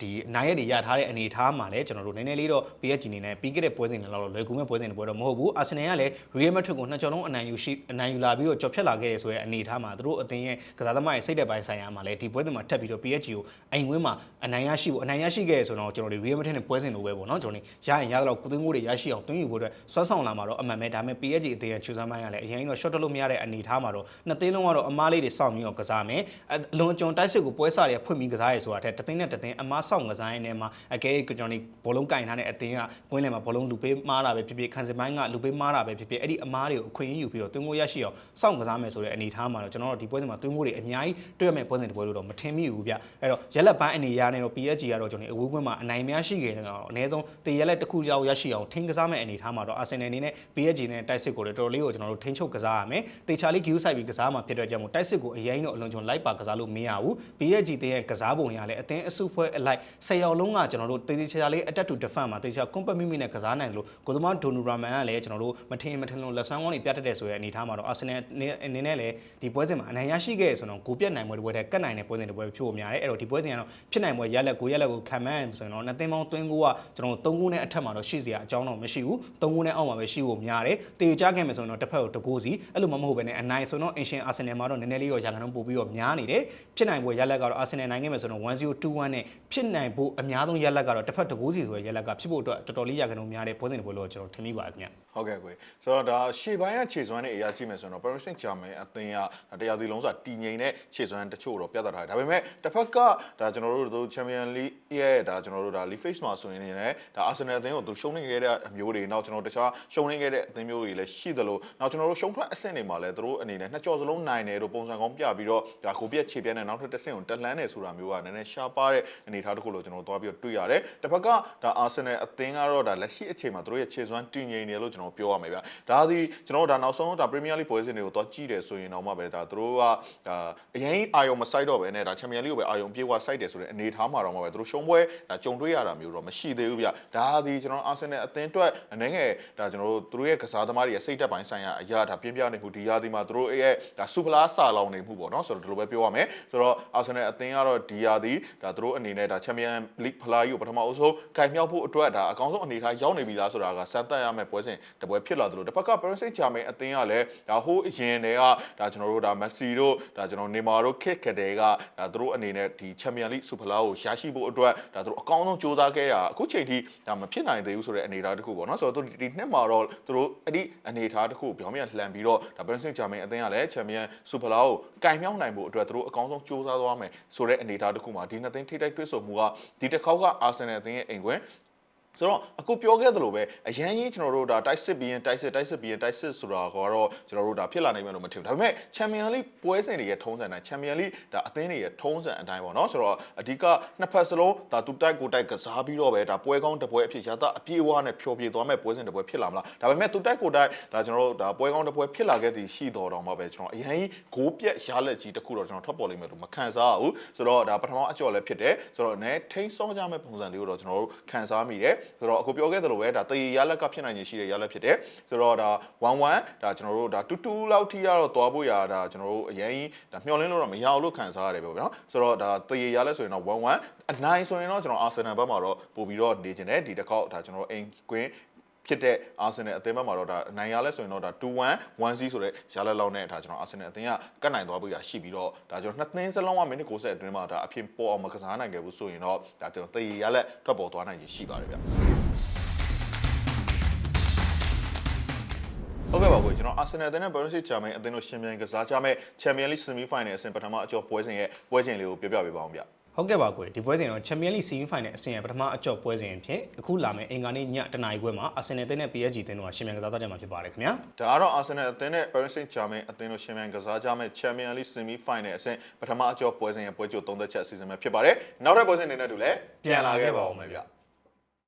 ဒီနိုင်ရက်တွေရထားတဲ့အနေအထားမှာလည်းကျွန်တော်တို့နည်းနည်းလေးတော့ PSG အနေနဲ့ပြီးခဲ့တဲ့ပွဲစဉ်တွေလောက်တော့လွယ်ကူမဲ့ပွဲစဉ်တွေပွဲတော့မဟုတ်ဘူးအာဆင်နယ်ကလည်း Real Madrid ကိုနှစ်ကြော်လုံးအနိုင်ယူရှိအနိုင်ယူလာပြီးတော့ကြော်ဖြတ်လာခဲ့ရဆိုတဲ့အနေအထားမှာသူတို့အသင်းရဲ့ကစားသမားရဲ့စိတ်သက်ပိုင်းဆိုင်ရာမှာလည်းဒီပွဲစဉ်မှာထပ်ပြီးတော့ PSG ကိုအိမ်ဝင်းမှာအနိုင်ရရှိဖို့အနိုင်ရရှိခဲ့ရဆိုတော့ကျွန်တော်တို့ Real Madrid နဲ့ပွဲစဉ်လိုပဲပေါ့နော်ကျွန်တော်တို့ရရင်ရတော့ကုသင်းမိုးတွေရရှိအောင်တွင်းယူဖို့အတွက်စွမ်းဆောင်လာမှာတော့အမှန်ပဲဒါပေမဲ့ PSG အသင်းရဲ့ချူစမ်းပိုင်းကလည်းအရင်ကတော့ short တက်လို့မရတဲ့အနေအထားမှာတော့နှစ်သင်းလုံးကတော့အမားလေးတွေစောင့်ပြီးတော့ကစားမယ်အလွန်ကျွန်တိုက်စစ်ကိုပွဲစားတွေဖွင့်ပြီးကစားရဲဆိုတာတဲ့တသင်းနဲ့တသင်းအမားစောင့်ကစားရင်းနဲ့မှာအကဲကျွန်တော်ဒီဘောလုံးကင်ထားတဲ့အသင်းကကွင်းလယ်မှာဘောလုံးလူပေးမားတာပဲဖြစ်ဖြစ်ခံစပိုင်းကလူပေးမားတာပဲဖြစ်ဖြစ်အဲ့ဒီအမားတွေကိုအခွင့်အရေးယူပြီးတော့တွင်းကိုရရှိအောင်စောင့်ကစားမယ်ဆိုတဲ့အနေအထားမှာတော့ကျွန်တော်တို့ဒီပွဲစဉ်မှာတွင်းကိုတွေအများကြီးတွေ့ရမယ့်ပွဲစဉ်တစ်ပွဲလို့တော့မထင်မိဘူးဗျအဲ့တော့ရက်လက်ပိုင်းအနေရနဲ့တော့ PSG ကတော့ကျွန်တော်အဝေးကွင်းမှာအနိုင်များရှိခဲ့တယ်တော့အနည်းဆုံးတရက်လက်တစ်ခုရောက်ရရှိအောင်ထင်းကစားမယ့်အနေအထားမှာတော့ Arsenal အနေနဲ့ PSG နဲ့တိုက်စစ်ကိုလည်းတော်တော်လေးကိုကျွန်တော်တို့ထိန်းချုပ်ကစားရမယ်တေချာလေး view site ပြီးကစားမှာဖြစ်တဲ့ကြောင့်မို့တိုက်စစ်ကိုအရင်တော့အလွန်ကျွန်လိုက်ပါကစားလို့မရဘူး PSG တင်းရဲ့ကစားပုံရလည်းအသင်းအစုဖွဲ့အလိုက်၁၀ရောက်လုံးကကျွန်တော်တို့တေချာလေး attack to defend မှာတေချာ combat မိမိနဲ့ကစားနိုင်လို့ကိုသမားဒိုနူရာမန်ကလည်းကျွန်တော်တို့မထင်မထင်လို့လက်ဆွမ်းကောင်းတွေပြတ်တတ်တဲ့ဆိုတဲ့အနေအထားမှာတော့ Arsenal အနေနဲ့လည်းဒီပွဲစဉ်မှာအနိုင်ရရှိခဲ့ဆိုတော့ဂိုပြတ်နိုင်ပွဲတစ်ပွဲတည်းကတ်နိုင်တဲ့ပွဲစဉ်တစ်ပွဲဖြစ်ဖို့များတယ်အဲ့တော့ဒီပွဲစဉ်ကတော့ဖြစ်နိုင်ပွဲရလက်ကိုရလက်ကိုခံမှန်းဆိုရင်တော့နှစ်သင်းပေါင်းသွင်းကိုကကျွန်တော်တို့၃ခုနဲ့အထက်မှာတော့ရှိစရာအကြောင်းတော့မရှိဘူး၃ခုနဲ့အောက်မှာပဲရှိဖို့များတယ်တေချခဲ့မယ်ဆိုရင်တော့တစ်ဖက်ကိုတကိုးစီအဲ့လိုမှမဟုတ်ဘဲနဲ့အနိုင်ဆိုတော့ Ancient Arsenal မှာတော့နည်းနည်းလေးတော့ရာခိုင်နှုန်းပို့ပြီးတော့များနေတယ်ဖြစ်နိုင်ပွဲရလက်ကတော့ Arsenal နိုင်ခဲ့မယ်ဆိုတော့1021နဲ့ဖြစ်နိုင်ဖို့အများဆုံးရလက်ကတော့တစ်ဖက်တကိုးစီဆိုတဲ့ရလက်ကဖြစ်ဖို့အတွက်တော်တော်လေးရာခိုင်နှုန်းများတဲ့ပွဲစဉ်တွေပွဲလို့ကျွန်တော်ထင်မိပါတယ်ခင်ဗျ
ဟုတ်ကဲ့ကိုဆိုတော့ဒါရှေ့ပိုင်းကခြေစွမ်းတဲ့အရာကြည့်မယ်ဆိုတော့ Paris Saint-Germain အသင်းကတရားစီလုံးစာတည်ငြိမ်တဲ့ခြေစွမ်းတချို့တော့ပြသထားတယ်ဒါပေမဲ့တစ်ဖက်ကဒါကျွန်တော်တို့တို့ Champion League ရဲ့ဒါကျွန်တော်တို့ဒါ League Face မှာဆိုရင်လည်းဒါ Arsenal အသင်းကိုသူရှုံးနေခဲ့တဲ့အမျိုးတွေနောက်ကျွန်တော်တခြားရှုံးနေခဲ့တဲ့အသင်းမျိုးတွေလည်းရှိသလိုနောက်ကျွန်တော်တို့ရှုံးထွက်အဆင့်တွေမှာလည်းသူတို့အနေနဲ့နှစ်ကြော်စလုံးနိုင်တယ်လို့ပုံစံကောင်းပြပြီးတော့ဒါကိုပြက်ခြေပြက်နဲ့နောက်ထပ်တစ်ဆင့်ကိုတက်လှမ်းနေဆိုတာမျိုးကနည်းနည်းရှားပါတဲ့အနေအထားတစ်ခုလို့ကျွန်တော်တို့သွားပြီးတော့တွေ့ရတယ်တစ်ဖက်ကဒါ Arsenal အသင်းကတော့ဒါလက်ရှိအချိန်မှာသူတို့ရဲ့ခြေစွမ်းတည်ငြိမ်တယ်လို့ကျွန်တော်ပြောရမယ်ဗျဒါသည်ကျွန်တော်တို့ဒါနောက်ဆုံးဒါ Premier League ပွဲစဉ်တွေကိုသွားကြည့်တယ်ဆိုရင်တော့မှပဲဒါသူတို့ကဒါအရင်အာယုံမဆိုင်တော့ပဲနဲ့ဒါ Champion League ကိုပဲအာယုံပြေဝစိုက်တယ်ဆိုတဲ့အနေအထားမှာတော့မှပဲသူတို့ရှုံးပွဲဒါကြုံတွေ့ရတာမျိုးတော့မရှိသေးဘူးဗျဒါသည်ကျွန်တော် Arsenal အသင်းအတွက်အနေငယ်ဒါကျွန်တော်တို့သူတို့ရဲ့ကစားသမားတွေရဲ့စိတ်သက်ပိုင်းဆိုင်ရာအရာဒါပြင်းပြနေမှုဒီရာဒီမှာသူတို့ရဲ့ဒါစူပလာစာလောင်နေမှုပေါ့နော်ဆိုတော့ဒီလိုပဲပြောရမယ်ဆိုတော့ Arsenal အသင်းကတော့ဒီရာဒီဒါသူတို့အနေနဲ့ဒါ Champion League ဖလားကြီးကိုပထမအဆုံးကင်မြောက်ဖို့အတွက်ဒါအကောင်းဆုံးအနေအထားရောက်နေပြီလားဆိုတာကစမ်းသပ်ရမယ့်ပွဲစဉ်တပွဲဖြစ်လာသလိုတစ်ဖက်က Paris Saint-Germain အသင်းကလည်းဒါဟိုးအရင်တည်းကဒါကျွန်တော်တို့ဒါ Messi တို့ဒါကျွန်တော် Neymar တို့ခက်ခက်တဲ့ကဒါသူတို့အနေနဲ့ဒီ Champion League စူပလာကိုရရှိဖို့အတွက်ဒါသူတို့အကောင်းဆုံးကြိုးစားခဲ့ရအခုချိန်ထိဒါမဖြစ်နိုင်သေးဘူးဆိုတဲ့အနေအထားတစ်ခုပေါ့နော်ဆိုတော့ဒီနှစ်မှာတော့သူတို့အဲ့ဒီအနေအထားတစ်ခုပြောင်းပြန်လှန်ပြီးတော့ဒါ Paris Saint-Germain အသင်းကလည်း Champion စူပလာကိုကင်မြောက်နိုင်ဖို့အတွက်သူတို့အကောင်းဆုံးကြိုးစားသွားမယ်ဆိုတဲ့အနေအထားတစ်ခုမှာဒီနှစ်သင်းထိတိုက်တွေ့ဆုံမှုကဒီတစ်ခေါက်က Arsenal အသင်းရဲ့အိမ်ခွင် ဆိုတော့အခုပြောခဲ့သလိုပဲအရန်ကြီးကျွန်တော်တို့ဒါတိုက်စစ်ပြီးရင်တိုက်စစ်တိုက်စစ်ပြီးရင်တိုက်စစ်ဆိုတာကတော့ကျွန်တော်တို့ဒါဖြစ်လာနိုင်မယ်လို့မထင်ဘူးဒါပေမဲ့ချန်ပီယံလိပွဲစဉ်တွေရဲ့ထုံးစံတိုင်းချန်ပီယံလိဒါအသင်းတွေရဲ့ထုံးစံအတိုင်းပေါ့နော်ဆိုတော့အဓိကနှစ်ဖက်စလုံးဒါသူတိုက်ကိုတိုက်ကစားပြီးတော့ပဲဒါပွဲကောင်းတစ်ပွဲအဖြစ်ရတာအပြေအဝနဲ့ဖြောပြသွားမဲ့ပွဲစဉ်တစ်ပွဲဖြစ်လာမလားဒါပေမဲ့သူတိုက်ကိုတိုက်ဒါကျွန်တော်တို့ဒါပွဲကောင်းတစ်ပွဲဖြစ်လာခဲ့သည်ရှိတော်တော်မှာပဲကျွန်တော်အရန်ကြီးဂိုးပြက်ရလက်ကြီးတစ်ခုတော့ကျွန်တော်ထွက်ပေါ်လိမ့်မယ်လို့မခံစားရဘူးဆိုတော့ဒါပထမအကျော်လည်းဖြစ်တယ်ဆိုတော့အနေထိန်းစောကြမဲ့ပုံစံလေးကိုတော့ကျွန်တော်တို့ခံစားမိတယ်ဆိုတော့အခုပြောခဲ့သလိုပဲဒါတရေရလက်ကဖြစ်နိုင်ခြင်းရှိတဲ့ရလက်ဖြစ်တယ်ဆိုတော့ဒါ11ဒါကျွန်တော်တို့ဒါတူတူလောက်ထိရတော့သွားဖို့ရဒါကျွန်တော်တို့အရင်ကြီးဒါမျှော်လင့်လို့တော့မရအောင်လို့ခံစားရတယ်ပဲပေါ့နော်ဆိုတော့ဒါတရေရလက်ဆိုရင်တော့11အနိုင်ဆိုရင်တော့ကျွန်တော်အာဆင်နယ်ဘက်မှာတော့ပို့ပြီးတော့နေခြင်းတယ်ဒီတစ်ခေါက်ဒါကျွန်တော်တို့အိမ်ကွင်း ဖြစ်တဲ့အာဆင်နယ်အသင်းဘက်မှာတော့ဒါအနိုင်ရလဲဆိုရင်တော့ဒါ2-1 1-0ဆိုတဲ့ရလက်လောက်နဲ့ဒါကျွန်တော်အာဆင်နယ်အသင်းကကတ်နိုင်သွားဖို့ရရှိပြီးတော့ဒါကျွန်တော်နှစ်သင်းစလုံးကမိနစ်90အတွင်းမှာဒါအဖြစ်ပေါ်အောင်မကစားနိုင်ခဲ့ဘူးဆိုရင်တော့ဒါကျွန်တော်တရေရလက်ထွက်ပေါ်သွားနိုင်ခြင်းရှိပါတယ်ဗျဟုတ်ကဲ့ပါကိုကျွန်တော်အာဆင်နယ်အသင်းနဲ့ဘယ်လိုရှိချာမယ်အသင်းတို့ရှင်ပြိုင်ကစားကြမယ်ချန်ပီယံလိဆီမီဖိုင်နယ်အဆင့်ပထမအကျော်ပွဲစဉ်ရဲ့ပွဲချိန်လေးကိုပြောပြပေးပါအောင်ဗျ
ဟုတ်ကဲ့ပါကွယ်ဒီပွဲစဉ်တော့ Champions League Semi Final အဆင့်ရဲ့ပထမအကျော့ပွဲစဉ်အဖြစ်အခုလာမယ့်အင်္ဂါနေ့ညတနာရီခွဲမှာ Arsenal တင်းနဲ့ PSG တင်းတို့ကရှင်မြန်ကစားကြမှာဖြစ်ပါတယ်ခင်ဗျာ
ဒါကတော့အာဆင်နယ်အသင်းနဲ့ Paris Saint-Germain အသင်းတို့ရှင်ပြိုင်ကစားကြမယ်ချန်ပီယံလိဆီမီဖိုင်နယ်အဆင့်ပထမအကျော်ပွဲစဉ်ရဲ့ပွဲကြိုသုံးသက်ချက်အစီအစဉ်ပဲဖြစ်ပါတယ်နောက်တဲ့ပွဲစဉ်အနေနဲ့တူလည်းပြန်လာခဲ့ပါဦးမယ်ဗျ